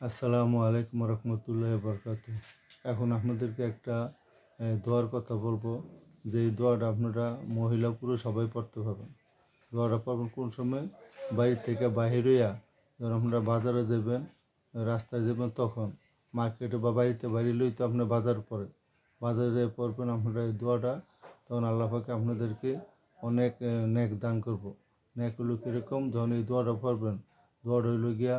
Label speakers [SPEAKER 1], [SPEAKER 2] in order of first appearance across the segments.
[SPEAKER 1] আসসালামু আলাইকুম রহমতুল্লাহ বরকাত এখন আপনাদেরকে একটা দোয়ার কথা বলব। যে এই দোয়াটা আপনারা মহিলা পুরুষ সবাই পড়তে পারবেন। দোয়াটা পড়বেন কোন সময়? বাড়ি থেকে বাহির হইয়া যখন আপনারা বাজারে যাবেন রাস্তায় যাবেন তখন মার্কেটে বা বাড়িতে বাড়ি লই তো আপনার বাজার পড়ে বাজারে পড়বেন আপনারা এই দোয়াটা, তখন আল্লাহ পাকে আপনাদেরকে অনেক ন্যাক দান করব। নেক হলো কীরকম? যখন এই দোয়াটা পড়বেন, দোয়াটা হইল গিয়া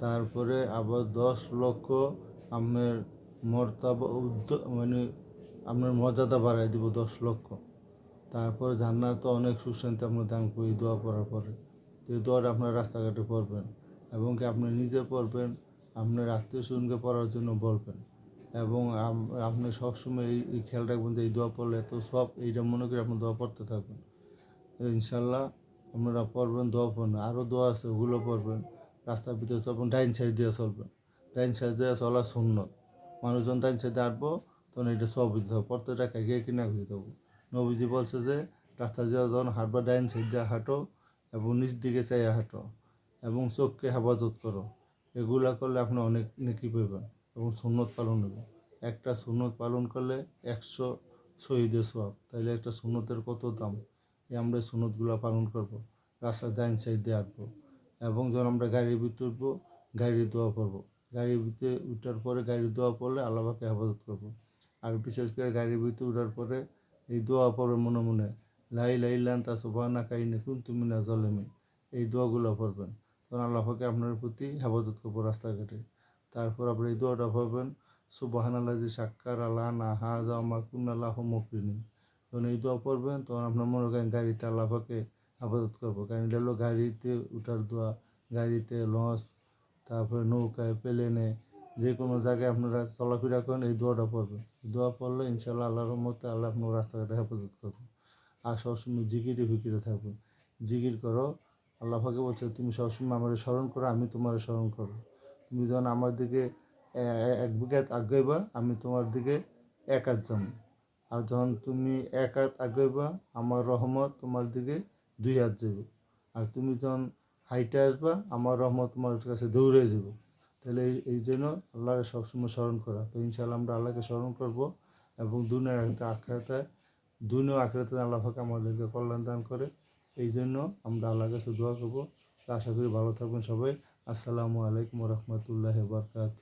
[SPEAKER 1] তারপরে আবার দশ লক্ষ আপনার মর্তাবা মানে আপনার মর্যাদা বাড়াই দিব দশ লক্ষ। তারপরে জান্নাত অনেক সুশান্তি আপনার দান করি দোয়া পড়ার পরে। তো দোয়াটা আপনার রাস্তাঘাটে পড়বেন এবং কি আপনি নিজে পড়বেন, আপনার আত্মীয় স্বজনকে পড়ার জন্য বলবেন এবং আপনি সবসময় এই এই খেয়াল রাখবেন যে এই দোয়া পড়লে এত সব, এইটা মনে করে আপনি দোয়া পড়তে থাকবেন। ইনশাল্লাহ আপনারা পড়বেন, দোয়া পড়বেন, আরও দোয়া আছে ওগুলো পড়বেন। রাস্তার ভিতরে চলবেন ডাইন সাইড দিয়ে চলবেন ডাইন সাইড দিয়ে চলা সুন্নত। মানুষজন ডাইন সাইডে আটবো তখন এটা সব দিতে হবে পড়তে টাকা গিয়ে কিনা দিতে দেবো। নবীজি বলছে যে রাস্তা দিয়ে যখন হাঁটবা, ডাইন সাইড দিয়ে হাঁটো এবং নিচ দিকে চাইয়া হাঁটো এবং চোখকে হেফাজত করো। এগুলা করলে আপনি অনেক নেকি পাবেন এবং সুন্নত পালন হবে। একটা সুন্নত পালন করলে একশো শহীদের সব তাইলে একটা সুন্নতের কত দাম? এই আমরা সুন্নতগুলো পালন করব। রাস্তার ডাইন সাইড দিয়ে আঁকবো এবং যখন আমরা গাড়ির ভিতরে উঠবো, গাড়ির দোয়া করব গাড়ির ভিতরে উঠার পরে গাড়ির দোয়া পড়লে আল্লাহকে হেফাজত করব। আর বিশেষ করে গাড়ির ভিতরে উঠার পরে এই দোয়া পড়বে মনে মনে, লাই লাই লান তা সুবানা কাইনে কুন তুমি না জলেমি এই দোয়াগুলো পড়বেন। তখন আল্লাহকে আপনার প্রতি হেফাজত করব রাস্তাঘাটে। তারপর আপনি এই দোয়াটা পড়বেন সুবাহান আল্লাহ যে সাক্কার আল্লাহ না হা যা মাকুন আল্লাহ মকরিনী তখন এই দোয়া পড়বেন, তখন আপনার মনে করেন গাড়িতে আল্লাহকে হেফাজত করব। কারণ এটা হলো গাড়িতে উঠার দোয়া গাড়িতে লঞ্চ তারপরে নৌকায় প্লেনে যে কোনো জায়গায় আপনারা চলাফেরা করেন, এই দোয়াটা পড়বেন দোয়া পড়লে ইনশাল্লাহ আল্লাহর মতে আল্লাহ আপনার রাস্তাঘাটে হেফাজত করবেন আর সবসময় জিকিরে ফিকিরে থাকবেন জিকির করো, আল্লাহ পাকে বলছে, তুমি সবসময় আমার স্মরণ করো, আমি তোমার স্মরণ করো তুমি যখন আমার দিকে এক বিঘাত আগাইবা, আমি তোমার দিকে এক হাত যাব। আর যখন তুমি এক হাত আগাইবা, আমার রহমত তোমার দিকে দুই হাত যাবে। আর তুমি যখন হাইটে আসবা, আমার রহমত তোমার কাছে দৌড়ে যাবে। তাহলে এই এই জন্য আল্লাহকে সবসময় স্মরণ করা। তো ইনশাল্লাহ আমরা আল্লাহকে স্মরণ করব এবং দুনিয়ার আখেরাতে আখেরাতে দুনিয়া আখেরাতে আল্লাহ পাক আমাদেরকে কল্যাণ দান করে। এই জন্য আমরা আল্লাহর কাছে দোয়া করব। আশা করি ভালো থাকবেন সবাই। আসসালামু আলাইকুম রহমতুল্লাহ বরকাত